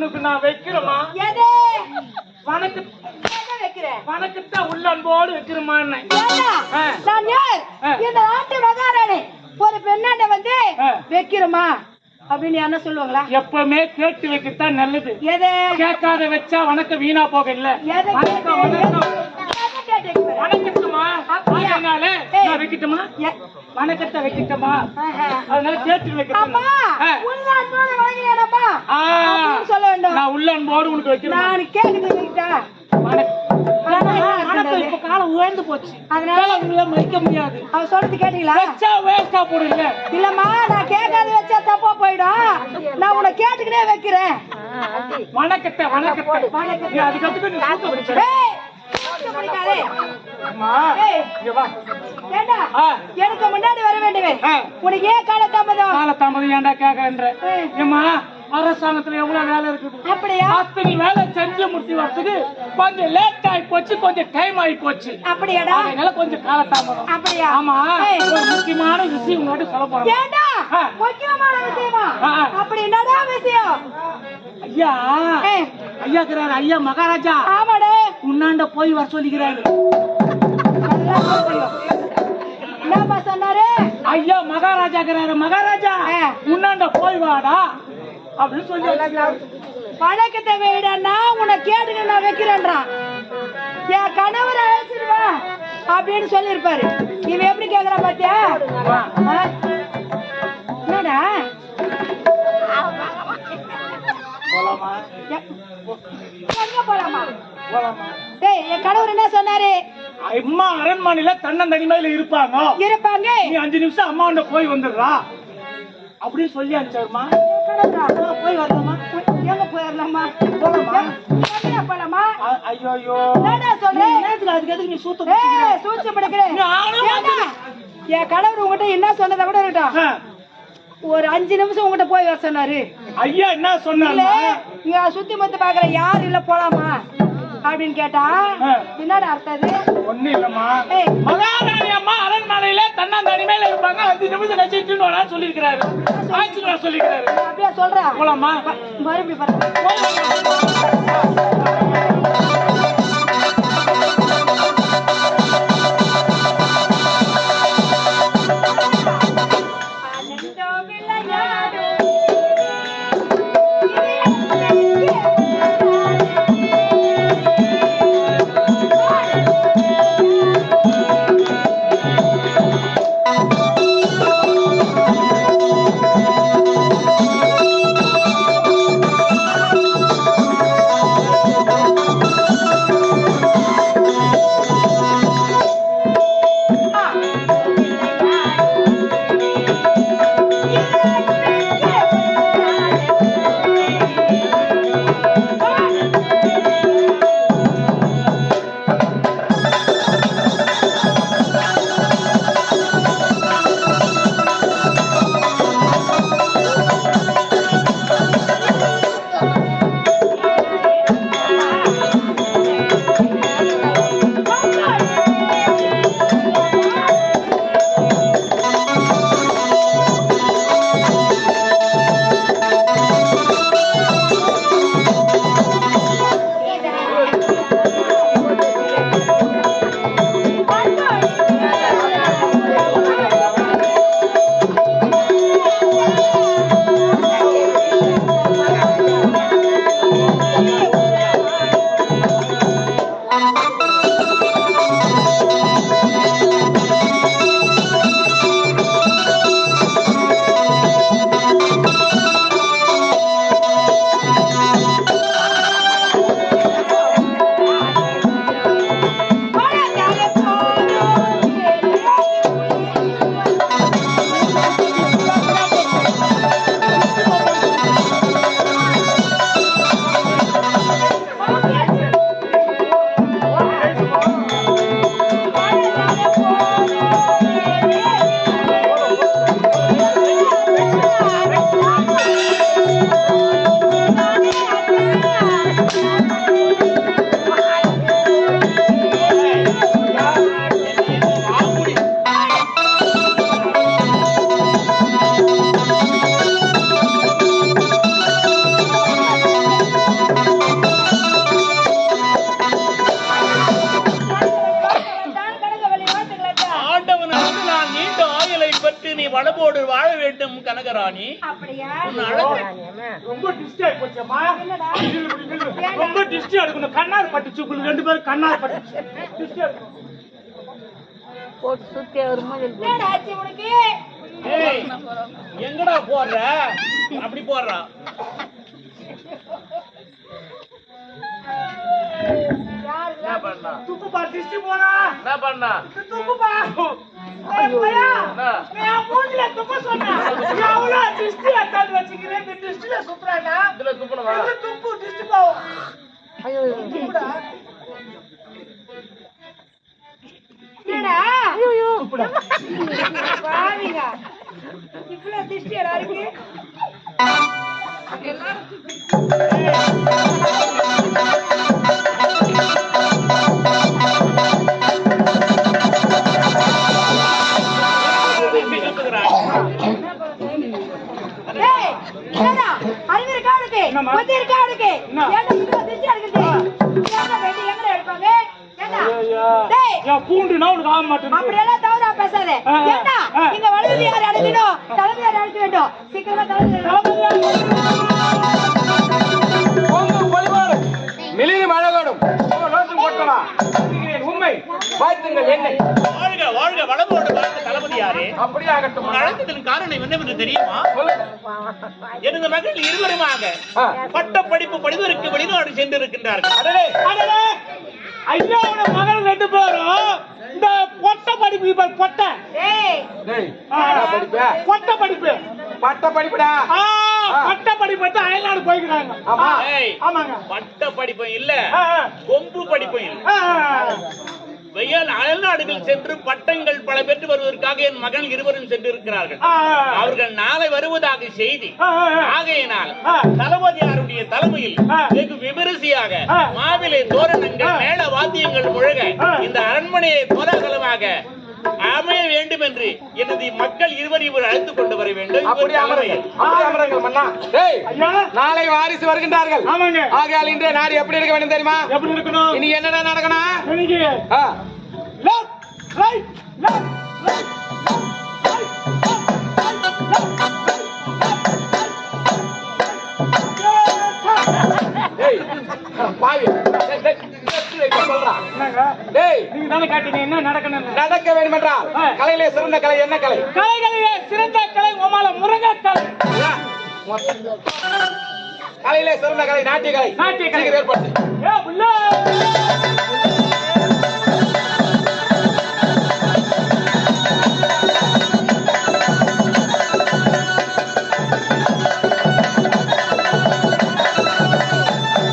உனக்கு நான் வைக்கிறேமா எது? வணக்கு வைக்கிறேன்? வணக்கத்தை உள்ள அன்போடு வைக்கிறேமா. இந்த நாட்டு மகாராணி ஒரு பெண்ணாண்ட வந்து. வைக்கிறோமா அப்படின்னு என்ன சொல்லுவாங்களா? எப்பவுமே கேட்டு வைக்கத்தான் நல்லது. எது? கேட்காத வச்சா வணக்கம் வீணா போக இல்ல வைக்கிறேன்? வணக்கத்தை வைக்கட்டுமா. அதனால கேட்டு வைக்கட்டும்? உள்ள அன்போடு வேண்டும் உனக்கு வைக்கிறேன் நான் வணக்கம் இப்ப காலம் உயர்ந்து போச்சு. அதனால உள்ள மறிக்க முடியாது. அவ சொல்றது கேட்டீங்களா? வச்சா வேஸ்டா போடுங்க. இல்லம்மா நான் கேட்காத வச்சா தப்பா போயிடும். நான் உன்னை கேட்டுக்கிட்டே வைக்கிறேன். வணக்கத்தை வணக்கத்தை அதுக்கப்புறம் நீ. எனக்கு முன்னாடி வர வேண்டுவேன் ஆ. உனக்கு ஏன் கால தாமதம் கால தாமதம் ஏன்டா ஏம்மா அரசாங்கத்துல எவ்வளவு வேலை இருக்குது அப்படியா? அத்தனை வேலை செஞ்சு முடிச்சு வரதுக்கு கொஞ்சம் லேட் ஆகி போச்சு கொஞ்சம் டைம் ஆகி போச்சு. அப்படியாடா? அதனால கொஞ்சம் கால தாமதம் அப்படியா? ஆமா. ஒரு முக்கியமான விஷயம் உங்கள்கிட்ட சொல்ல போறேன். முக்கியமான விஷயமா. அப்படி என்னடா விஷயம்? ஐயா ஐயா இருக்கிறாரு ஐயா மகாராஜா. ஆமாடே. உன்னாண்ட போய் வர சொல்லிக்கிறாரு. என்னப்பா சொன்னாரு? ஐயா மகாராஜா இருக்கிறாரு மகாராஜா. உன்னாண்ட போய் வாடா. அப்படின்னு சொல்லி. பழக்கத்தை வைடா உன்னை கேட்டுக்க நான் வைக்கிறேன்றான் என் கணவரை அழைச்சிருவா அப்படின்னு சொல்லியிருப்பாரு. இவன் எப்படி கேக்குறான் பாத்தியா? என்னடா? போலாமா? டேய் என் கணவர் என்ன சொன்னாரு? அம்மா அரண்மனையில தன்னந்தனிமையில இருப்பாங்க. இருப்பாங்க. நீ அஞ்சு நிமிஷம் அம்மாண்ட போய் வந்துடுறா. அப்படின்னு சொல்லி அனுப்பிச்சாருமா? போய் வரலாமா? எங்க போயிடலாமா போலாமா? எங்க போலாமா? ஐயோ ஐயோ. சொல்றேன் அதுக்கு எதுக்கு நீ சூத்த சூழ்ச்சி படுக்கிறேன்? என் கணவர் உங்ககிட்ட என்ன சொன்னதை கூட இருக்கட்டும். ஒரு அஞ்சு நிமிஷம் உங்ககிட்ட போய் வர சொன்னாரு. ஐயா என்ன இங்க சுத்தி முத்தி பாக்குற யாரு இல்ல போலாமா? அப்படின்னு கேட்டா. என்னடா அர்த்தம் ஒண்ணு இல்லம்மா. மகாராணி அம்மா அரண்மனையில தன்னந்தனிமையில இருப்பாங்க. அஞ்சு நிமிஷம் கழிச்சுட்டு வரா சொல்லிருக்கிறாரு சொல்லிருக்கிறாரு அப்படியே சொல்ற. போலாமா மறுபடியும் Thank you. வைத்து நீ வளபோடு வாழ வேண்டும் கனகராணி. ரொம்ப டிஸ்டி ஆகி போச்சேம்மா ரொம்ப டிஸ்டி எடுக்கணும் கண்ணார் பட்டுச்சு. உங்களுக்கு ரெண்டு பேரும் கண்ணார் பட்டுச்சு. டிஸ்டி எடுக்கணும் என்னடா ஆச்சு உனக்கு? ஏய், எங்கடா போடுற அப்படி போடுறா. என்ன பண்ணா துப்புப்பா டிஸ்டி போனா என்ன பண்ணா? துப்ப சொன்னா. இவ்வளவு திருஷ்டி இருக்கு ஏய் அறிவு இருக்கா என்னம்மா? புத்தி இருக்கா ஏன்டா வெட்டி எங்கடா எடுப்பாங்க? பூண்டுனா உனக்கு ஆக மாட்டேங்குது. அப்படியெல்லாம் தவறா பேசாத. ஆ. இங்க வளர்ந்து யார் அடைக்கணும் தலைமை யார் அழைக்க வேண்டும். சீக்கிரமா தலைமை பொங்கும் பொலிவாடு மிளிரும் அழகோடும் உண்மை வாழ்த்துங்கள் என்னை? வாழ்க வாழ்க வளபோடு வாழ்ந்த தளபதியாரே. அப்படியே ஆகட்டும் உன் அழைத்ததன் காரணம் என்னவென்று தெரியுமா. எனது மகள் இருவருமாக. பட்ட படிப்பு படிவதற்கு வெளிநாடு சென்றிருக்கின்றார்கள். ஐயாவோட மகள் ரெண்டு பேரும் இந்த பொட்ட படிப்பு இப்ப பொட்ட. படிப்ப? பொட்ட படிப்பு? பட்ட படிப்புடா பட்ட படிப்பு எடுத்து அயல்நாடு போய்க்கிறாங்க. ஆமா. ஆ, ஏய். ஆமாங்க. பட்ட படிப்பும் இல்ல. கொம்பு படிப்பும் இல்ல. வெயில் அயல்நாடுகள் சென்று பட்டங்கள் பல பெற்று வருவதற்காக என் மகன் இருவரும் சென்றிருக்கிறார்கள் ஆ, ஆ. அவர்கள் நாளை வருவதாக செய்தி. ஆகையினால். தளபதியாருடைய தலைமையில். வெகு விமரிசையாக. மாவிலை தோரணங்கள். மேள வாத்தியங்கள் முழக. இந்த அரண்மனையை கோலாகலமாக அமைய வேண்டும் என்று எனது மக்கள் இருவர் இவர் அழைத்துக் கொண்டு வர வேண்டும் நாளை வாரிசு வருகின்றார்கள் ஆமாங்க ஆகையால் இன்றைய நாடு எப்படி இருக்க வேண்டும் தெரியுமா எப்படி இருக்கணும் இனி என்னடா நடக்கணும் பாவி டேய், நீங்க தானே காட்டீங்க என்ன நடக்கணும் நடக்க வேண்டும் என்றால். கலையிலே சிறந்த கலை என்ன கலை? கலைகளிலே சிறந்த கலை உமால முருங்கை கலை கலையிலே சிறந்த கலை நாட்டிய கலை. நாட்டிய கலை. ஏற்படுத்து